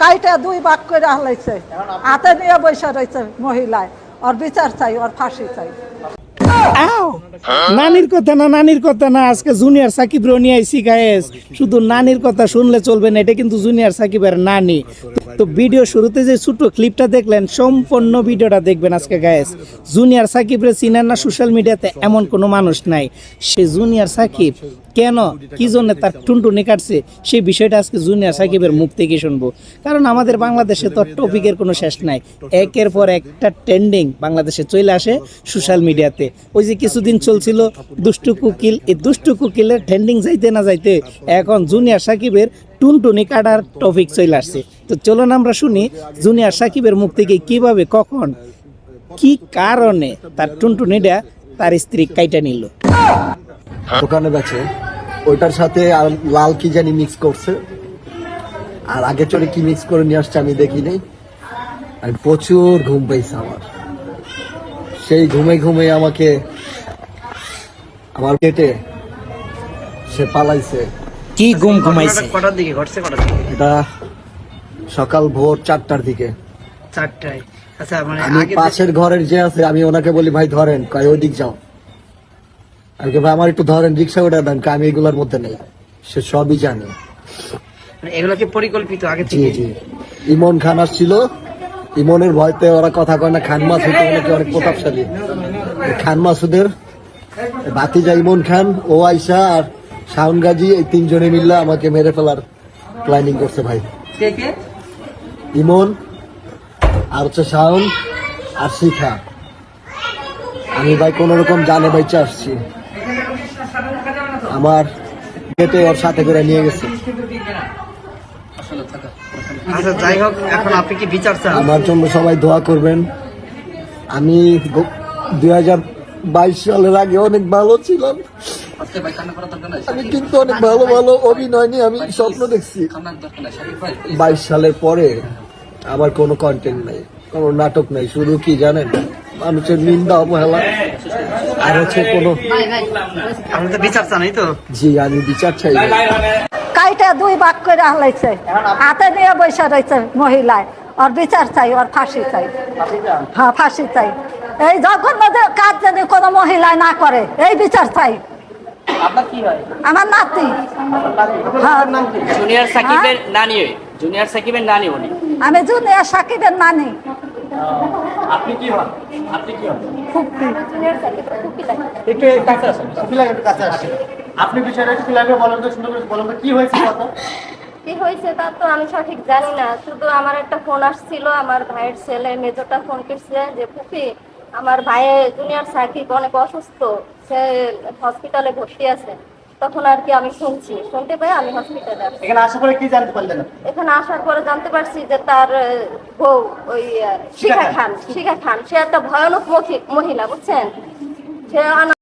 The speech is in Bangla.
কাইটা দুই ভাগ করে হালাইছে হাতে নিয়ে বসে রয়েছে মহিলায়। ওর বিচার চাই ওর ফাঁসি চাই। নানির কথা না নানির কথা না আজকে জুনিয়র সাকিব রনি আইসি গায়েস। শুধু নানির কথা শুনলে চলবে না এটা কিন্তু জুনিয়র সাকিবের নানি। তো ভিডিও শুরুতে যে ছোট ক্লিপটা দেখলেন সম্পূর্ণ ভিডিওটা দেখবেন আজকে গায়েস। জুনিয়র সাকিবরে চিনেন না সোশ্যাল মিডিয়াতে এমন কোনো মানুষ নাই। সে জুনিয়র সাকিব কেন? কি জন্য তার টুনটুনি কাটছে? সেই বিষয়টা আজকে জুনিয়র সাকিবের মুখ থেকে শুনব। কারণ আমাদের বাংলাদেশে তো টপিকের কোনো শেষ নাই। একের পর একটা ট্রেন্ডিং বাংলাদেশে চলে আসে সোশ্যাল মিডিয়াতে। ওই যে কিছুদিন চলছিল দুষ্টু কুকিল। এই দুষ্টু কুকিলের ট্রেন্ডিং যাইতে না যাইতে এখন জুনিয়র সাকিবের টুনটুনি কাটার টপিক চলে আসছে। তো চলুন আমরা শুনি জুনিয়র সাকিবের মুখ থেকে কীভাবে, কখন, কি কারণে তার টুনটুনিটা তার স্ত্রী কাইটা নিল। দোকানে বেচে ওইটার সাথে আর লাল কি জানি মিক্স করছে। আর আগে চলে কি মিক্স করে নিয়ে আসছে আমি দেখিনি আর প্রচুর ঘুম পাইছে আমার। সেই ঘুমে ঘুমে আমাকে আমার পেটে সে পালাইছে। কি ঘুম ঘুমাইছে? কটার দিকে? ঘটছে কটার দিকে? এটা সকাল ভোর চারটার দিকে। চারটায়। আচ্ছা মানে আমি আগে পাশের ঘরের যে আছে আমি ওনাকে বলি ভাই ধরেন। কয় ওইদিক যাও। আমি কই, আমার একটু ধরেন রিক্সা ওটা দেন আমি এগুলোর মধ্যে নেই। সে সবই জানে। মানে এগুলো কি পরিকল্পিত আগে থেকে? জি। ইমন খান আসছিল। ইমনের ভয়তে ওরা কথা কয় না খান মাসুদ নাকি অনেক প্রতাপশালী। খান মাসুদের বাতিজা ইমন খান ও আইসা আর শাহন গাজী এই তিনজনে মিললে আমাকে মেরে ফেলার প্ল্যানিং করছে ভাই। কে কে? ইমন আর হচ্ছে শাওন আর শিখা। আমি ভাই কোন রকম জানে বাইচে আসছি আমার গেটে ওর সাথে করে নিয়ে গেছে। আচ্ছা যাই হোক এখন আপনি কি বিচার চান? আমার জন্য সবাই দোয়া করবেন। আমি দুই হাজার বাইশ সালের আগে অনেক ভালো ছিলাম। আমি কিন্তু অনেক ভালো ভালো অভিনয় নিয়ে আমি স্বপ্ন দেখছি। বাইশ সালের পরে আমার কোনো কন্টেন্ট নাই কোনো নাটক নাই শুধু কি জানেন? মানুষের নিন্দা অবহেলা। আর হচ্ছে কোনো আপনি তো বিচার চান এই তো। জি আমি বিচার চাই। কাইটা দুই ভাগ করে হালাইছে হাতে নিয়ে বসে রয়েছে মহিলায়। ওর বিচার চাই ওর ফাঁসি চাই। হ্যাঁ ফাঁসি চাই। এই জঘন্য কাজ যদি কোনো মহিলায় না করে এই বিচার চাই। হয়? আমার নাতি। হ্যাঁ। জুনিয়র সাকিবের নানি জুনিয়র সাকিবের নানি উনি। আমি জুনিয়র সাকিবের নানি। আপনি কি হন? আপনি কি হন? একটু কাছে আসেন। সুফিলা একটু কাছে আসেন। আপনি বিষয়টা বলেন তো সুন্দর করে বলেন তো কি হয়েছে কথা? কি হয়েছে তা তো আমি সঠিক জানি না। শুধু আমার একটা ফোন আসছিল আমার ভাইয়ের ছেলে মেজরটা ফোন করছে যে ফুফি আমার ভাইয়ের জুনিয়র সাকিব অনেক অসুস্থ? সে হসপিটালে ভর্তি আছে। তখন আর কি আমি শুনছি। শুনতে পাই আমি হসপিটালে এখানে আসার পরে কি জানতে পারলেন? এখানে আসার পরে জানতে পারছি যে তার বউ ওই শিখা খান। শিখা খান। সে একটা ভয়ানক মহি- মহিলা বুঝছেন? সে